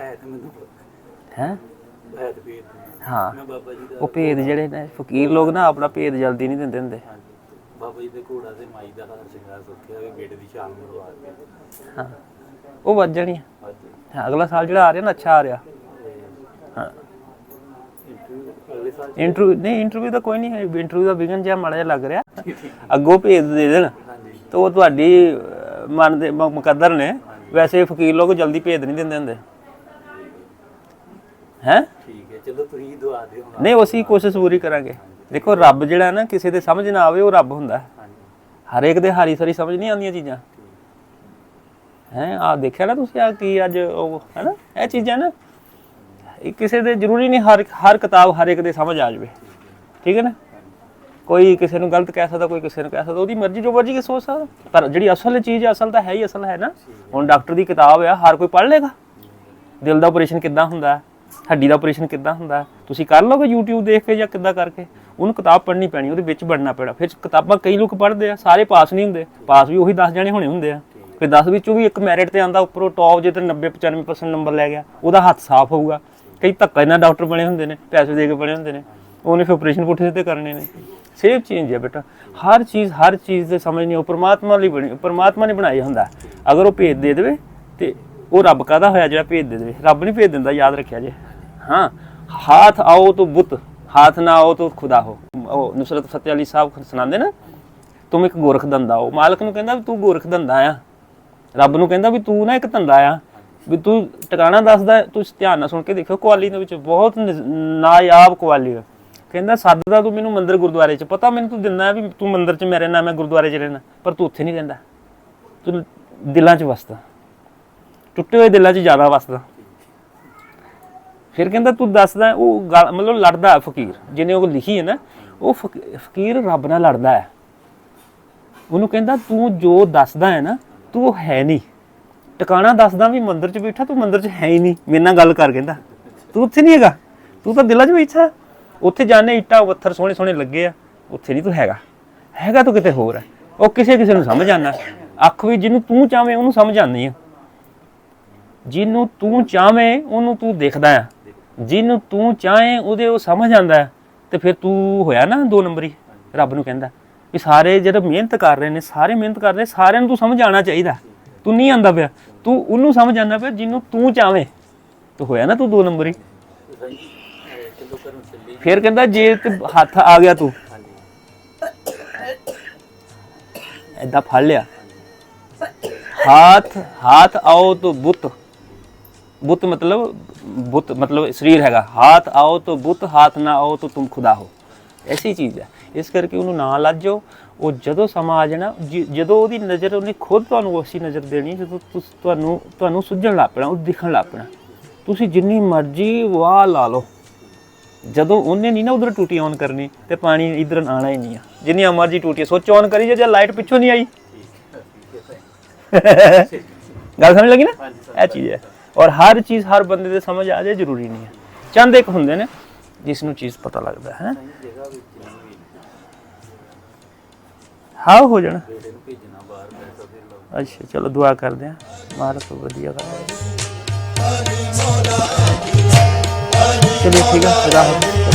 ਹੈ ਤੇ ਮੈਨੂੰ ਹੈ ਹੈ? ਤੇ ਭੇਦ ਹਾਂ। ਮੈਂ ਬਾਬਾ ਜੀ ਦਾ ਉਹ ਭੇਦ ਜਿਹੜੇ ਨੇ ਫਕੀਰ ਲੋਕ ਨਾ ਆਪਣਾ ਭੇਦ ਜਲਦੀ ਨਹੀਂ ਦਿੰਦੇ ਹੁੰਦੇ। ਹਾਂਜੀ। ਬਾਬਾ ਜੀ ਦੇ ਘੋੜਾ ਤੇ ਮਾਈ ਦਾ ਹਾਰ ਸ਼ਿੰਗਾਰ ਸੁੱਖਿਆ ਵੀ ਬੇਟੇ ਦੀ ਸ਼ਾਨ ਮਰਵਾ ਕੇ। ਹਾਂ। ਉਹ ਵੱਜ ਜਾਣੀ ਆ। ਹਾਂਜੀ। ਹਾਂ ਅਗਲਾ ਸਾਲ ਜਿਹੜਾ ਆ ਰਿਹਾ ਨਾ ਅੱਛਾ ਆ ਰਿਹਾ। ਹਾਂ। ਇੰਟਰਵਿਊ ਨਹੀਂ ਇੰਟਰਵਿਊ ਤਾਂ ਕੋਈ ਨਹੀਂ ਹੈ ਇੰਟਰਵਿਊ ਦਾ ਵਿਗਨ ਜਿਹਾ ਮਾੜਾ ਜਿਹਾ ਲੱਗ ਰਿਹਾ। ਅੱਗੋਂ ਭੇਦ ਦੇ ਦੇਣ। ਤਾਂ ਉਹ ਤੁਹਾਡੀ ਮਨ ਦੇ ਮੁਕੱਦਰ ਨੇ। ਵੈਸੇ ਫਕੀਰ ਲੋਕ ਜਲਦੀ ਭੇਦ ਨਹੀਂ ਦਿੰਦੇ ਹੁੰਦੇ। ਹੈ? ਠੀਕ ਹੈ ਚਲੋ ਤੁਸੀਂ ਦੁਆ ਦਿਓ ਹੁਣ ਨਹੀਂ ਅਸੀਂ ਕੋਸ਼ਿਸ਼ ਪੂਰੀ ਕਰਾਂਗੇ। ਦੇਖੋ ਰੱਬ ਜਿਹੜਾ ਨਾ ਕਿਸੇ ਦੇ ਸਮਝ ਨਾ ਆਵੇ ਉਹ ਰੱਬ ਹੁੰਦਾ ਹਾਂਜੀ। ਹਰੇਕ ਦੇ ਹਾਰੀ ਸਾਰੀ ਸਮਝ ਨਹੀਂ ਆਉਂਦੀਆਂ ਚੀਜ਼ਾਂ। ਹੈ ਆ ਦੇਖਿਆ ਨਾ ਤੁਸੀਂ ਆ ਕੀ ਅੱਜ ਉਹ ਹੈ ਨਾ ਇਹ ਚੀਜ਼ਾਂ ਨਾ ਇਹ ਕਿਸੇ ਦੇ ਜ਼ਰੂਰੀ ਨਹੀਂ ਹਰ ਹਰ ਕਿਤਾਬ ਹਰ ਇੱਕ ਦੇ ਸਮਝ ਆ ਜਾਵੇ। ਠੀਕ ਹੈ ਨਾ? ਕੋਈ ਕਿਸੇ ਨੂੰ ਗਲਤ ਕਹਿ ਸਕਦਾ ਕੋਈ ਕਿਸੇ ਨੂੰ ਕਹਿ ਸਕਦਾ ਉਹਦੀ ਮਰਜ਼ੀ ਜੋ ਮਰਜ਼ੀ ਕੇ ਸੋਚ ਸਕਦਾ। ਪਰ ਜਿਹੜੀ ਅਸਲ ਚੀਜ਼ ਹੈ ਅਸਲ ਤਾਂ ਹੈ ਹੀ ਅਸਲ ਹੈ ਨਾ। ਹੁਣ ਡਾਕਟਰ ਦੀ ਕਿਤਾਬ ਆ ਹਰ ਕੋਈ ਪੜ੍ਹ ਲੇਗਾ। ਦਿਲ ਦਾ ਆਪਰੇਸ਼ਨ ਕਿੱਦਾਂ ਹੁੰਦਾ ਹੈ, ਹੱਡੀ ਦਾ ਆਪਰੇਸ਼ਨ ਕਿੱਦਾਂ ਹੁੰਦਾ? ਤੁਸੀਂ ਕਰ ਲਓਗੇ YouTube ਦੇਖ ਕੇ ਜਾਂ ਕਿੱਦਾਂ ਕਰਕੇ? ਉਹਨੂੰ ਕਿਤਾਬ ਪੜ੍ਹਨੀ ਪੈਣੀ, ਉਹਦੇ ਵਿੱਚ ਪੜ੍ਹਨਾ ਪੈਣਾ। ਫਿਰ ਕਿਤਾਬਾਂ ਕਈ ਲੋਕ ਪੜ੍ਹਦੇ ਆ, ਸਾਰੇ ਪਾਸ ਨਹੀਂ ਹੁੰਦੇ। ਪਾਸ ਵੀ ਉਹੀ 10 ਜਣੇ ਹੋਣੇ ਹੁੰਦੇ ਆ। ਫਿਰ 10 ਵਿੱਚੋਂ ਵੀ ਇੱਕ ਮੈਰਿਟ ਤੇ ਆਂਦਾ ਉੱਪਰੋਂ ਟੌਪ ਜੇ ਤੇ 90 95% ਨੰਬਰ ਲੈ ਗਿਆ, ਉਹਦਾ ਹੱਥ ਸਾਫ਼ ਹੋਊਗਾ। ਕਈ ਧੱਕਾ ਇਹਨਾਂ ਡਾਕਟਰ ਬਣੇ ਹੁੰਦੇ ਨੇ, ਪੈਸੇ ਦੇ ਕੇ ਬਣੇ ਹੁੰਦੇ ਨੇ। ਉਹਨੇ ਫਿਰ ਆਪਰੇਸ਼ਨ ਪੁੱਠੇ 'ਤੇ ਕਰਨੇ ਨੇ। ਸੇਮ ਚੇਂਜ ਹੈ ਬੇਟਾ। ਹਰ ਚੀਜ਼ ਹਰ ਚੀਜ਼ ਦੇ ਸਮਝ ਨਹੀਂ ਉਹ ਪਰਮਾਤਮਾ ਲਈ ਬਣੀ, ਪਰਮਾਤਮਾ ਨੇ ਬਣਾਇਆ ਹੁੰਦਾ। ਅਗਰ ਉਹ ਭੇਜ ਦੇ ਦੇਵੇ ਤੇ ਉਹ ਰੱਬ ਕਾਦਾ ਹੋਇਆ ਜਿਹੜਾ ਭੇਜ ਦੇ ਦੇਵੇ ਰੱਬ ਨਹੀਂ ਭੇਜ ਦਿੰਦਾ, ਯਾਦ ਰੱਖਿਆ ਜੇ। ਹਾਂ, ਹਾਥ ਆਓ ਤਾਂ ਬੁੱਤ, ਹਾਥ ਨਾ ਆਓ ਤਾਂ ਖੁਦਾ ਹੋ। ਉਹ ਨੁਸਰਤ ਫਤਿਹ ਅਲੀ ਸਾਹਿਬ ਸੁਣਾਉਂਦੇ ਨਾ ਤੂੰ ਇੱਕ ਗੋਰਖ ਦੰਦਾ ਹੋ। ਮਾਲਕ ਨੂੰ ਕਹਿੰਦਾ ਵੀ ਤੂੰ ਗੋਰਖ ਦੰਦਾ ਆ। ਰੱਬ ਨੂੰ ਕਹਿੰਦਾ ਵੀ ਤੂੰ ਨਾ ਇੱਕ ਧੰਦਾ ਆ। ਵੀ ਤੂੰ ਟਿਕਾਣਾ ਦੱਸਦਾ, ਤੂੰ ਧਿਆਨ ਨਾਲ ਸੁਣ ਕੇ ਦੇਖੋ ਕੁਆਲੀ ਦੇ ਵਿੱਚ ਬਹੁਤ ਨਾਯਾਬ ਕੁਆਲੀ ਹੈ ਕਹਿੰਦਾ ਸੱਦਦਾ ਤੂੰ ਮੈਨੂੰ ਮੰਦਰ ਗੁਰਦੁਆਰੇ 'ਚ। ਪਤਾ ਮੈਨੂੰ ਤੂੰ ਦਿੰਦਾ ਵੀ ਤੂੰ ਮੰਦਰ 'ਚ ਮੇਰੇ ਨਾਲ, ਮੈਂ ਗੁਰਦੁਆਰੇ 'ਚ ਰਹਿਣਾ। ਪਰ ਤੂੰ ਉੱਥੇ ਨਹੀਂ ਰਹਿੰਦਾ। ਤੂੰ ਦਿਲਾਂ 'ਚ ਵਸਦਾ। ਟੁੱਟੇ ਹੋਏ ਦਿਲਾਂ 'ਚ ਜ਼ਿਆਦਾ ਵਸਦਾ। ਫਿਰ ਕਹਿੰਦਾ ਤੂੰ ਦੱਸਦਾ, ਉਹ ਗੱਲ- ਮਤਲਬ ਲੜਦਾ ਫਕੀਰ, ਜਿਹਨੇ ਉਹ ਲਿਖੀ ਹੈ ਨਾ, ਉਹ ਫਕ- ਫਕੀਰ ਰੱਬ ਨਾਲ ਲੜਦਾ ਹੈ। ਉਹਨੂੰ ਕਹਿੰਦਾ ਤੂੰ ਜੋ ਦੱਸਦਾ ਹੈ ਨਾ, ਤੂੰ ਉਹ ਹੈ ਨਹੀਂ। ਟਿਕਾਣਾ ਦੱਸਦਾ ਵੀ ਮੰਦਿਰ 'ਚ ਬੈਠਾ, ਤੂੰ ਮੰਦਿਰ 'ਚ ਹੈ ਹੀ ਨਹੀਂ, ਮੇਰੇ ਨਾਲ ਗੱਲ ਕਰ ਕਹਿੰਦਾ। ਤੂੰ ਉੱਥੇ ਨਹੀਂ ਹੈਗਾ, ਤੂੰ ਤਾਂ ਦਿਲਾਂ 'ਚ ਬੈਠਾ ਉੱਥੇ ਜਾਣੇ ਇੱਟਾਂ, ਪੱਥਰ ਸੋਹਣੇ ਸੋਹਣੇ ਲੱਗੇ ਆ, ਉੱਥੇ ਨਹੀਂ ਤੂੰ ਹੈਗਾ। ਹੈਗਾ ਤੂੰ ਕਿਤੇ ਹੋਰ ਹੈ। ਉਹ ਕਿਸੇ ਕਿਸੇ ਨੂੰ ਸਮਝ ਆਣਾ ਅੱਖ ਵੀ ਜਿਹਨੂੰ ਤੂੰ ਚਾਵੇਂ, ਉਹਨੂੰ ਸਮਝ ਆਉਂਦੀ ਆ ਜਿਹਨੂੰ ਤੂੰ ਚਾਵੇਂ ਉਹਨੂੰ ਤੂੰ ਦੇਖਦਾ ਆ। ਜਿਹਨੂੰ ਤੂੰ ਚਾਹੇ, ਉਹਦੇ ਉਹ ਸਮਝ ਆਂਦਾ ਤੇ ਫਿਰ ਤੂੰ ਹੋਇਆ ਨਾ ਦੋ ਨੰਬਰੀ, ਰੱਬ ਨੂੰ ਕਹਿੰਦਾ। ਵੀ ਸਾਰੇ ਜਿਹੜੇ ਮਿਹਨਤ ਕਰ ਰਹੇ ਨੇ, ਸਾਰੇ ਮਿਹਨਤ ਕਰ ਰਹੇ ਸਾਰਿਆਂ ਨੂੰ ਤੂੰ ਸਮਝ ਆਣਾ ਚਾਹੀਦਾ। ਤੂੰ ਨਹੀਂ ਆਂਦਾ ਪਿਆ। ਤੂੰ ਉਹਨੂੰ ਸਮਝ ਆਂਦਾ ਪਿਆ, ਜਿਹਨੂੰ ਤੂੰ ਚਾਵੇਂ ਤੂੰ ਹੋਇਆ ਨਾ ਤੂੰ ਦੋ ਨੰਬਰੀ। ਹਾਂਜੀ ਫਿਰ ਕਹਿੰਦਾ, ਜੇ ਤੇ ਹੱਥ ਆ ਗਿਆ ਤੂੰ। ਹਾਂਜੀ ਐਦਾਂ ਫੜ ਲਿਆ। ਹਾਥ ਹਾਥ ਆਓ ਤਾਂ ਬੁੱਤ। ਬੁੱਤ ਮਤਲਬ ਬੁੱਤ ਮਤਲਬ ਸਰੀਰ ਹੈਗਾ। ਹਾਥ ਆਓ ਤਾਂ ਬੁੱਤ ਹਾਥ ਨਾ ਆਓ ਤਾਂ ਤੁਮ ਖੁਦਾ ਹੋ। ਐਸੀ ਚੀਜ਼ ਹੈ। ਇਸ ਕਰਕੇ ਉਹਨੂੰ ਨਾ ਲੱਜੋ। ਉਹ ਜਦੋਂ ਸਮਾਂ ਆ ਜਾਣਾ ਜਦੋਂ ਉਹਦੀ ਨਜ਼ਰ ਉਹਨੇ ਖੁਦ ਤੁਹਾਨੂੰ ਉਸੀ ਨਜ਼ਰ ਦੇਣੀ ਜਦੋਂ ਤੁਸ- ਤੁਹਾਨੂੰ ਤੁਹਾਨੂੰ ਸੁਝਣ ਲੱਗ ਪੈਣਾ ਉਹ ਦਿਖਣ ਲੱਗ ਪੈਣਾ। ਤੁਸੀਂ ਜਿੰਨੀ ਮਰਜ਼ੀ ਵਾਹ ਲਾ ਲਓ। ਜਦੋਂ ਉਹਨੇ ਨਹੀਂ ਨਾ ਉਧਰ ਟੂਟੀ ਔਨ ਕਰਨੀ ਤੇ ਪਾਣੀ ਇਧਰ ਆਣਾ ਹੀ ਨਹੀਂ ਆ। ਜਿੰਨੀਆਂ ਮਰਜ਼ੀ ਟੂਟੀਆਂ ਸੁੱਚ ਔਨ ਕਰੀ ਜੇ ਲਾਈਟ ਪਿੱਛੋਂ ਨਹੀਂ ਆਈ। ਗੱਲ ਸਮਝ ਲੱਗੀ ਨਾ? ਇਹ ਚੀਜ਼ ਹੈ। ਔਰ ਹਰ ਚੀਜ਼ ਹਰ ਬੰਦੇ ਦੇ ਸਮਝ ਆ ਜਾਏ, ਜ਼ਰੂਰੀ ਨਹੀਂ ਹੈ। ਚੰਦ ਇੱਕ ਹੁੰਦੇ ਨੇ, ਜਿਸ ਨੂੰ ਚੀਜ਼ ਪਤਾ ਲੱਗਦਾ ਹੈ। ਹਾਂ, ਹੋ ਜਾਣਾ। ਅੱਛਾ, ਚਲੋ, ਦੁਆ ਕਰਦੇ ਹਾਂ। ਮਾਲਕ ਤੋਂ ਵਧੀਆ ਕਰ ਚਲੋ, ਠੀਕ ਹੈ, ਖੁਦਾ ਹਾਫਿਜ਼।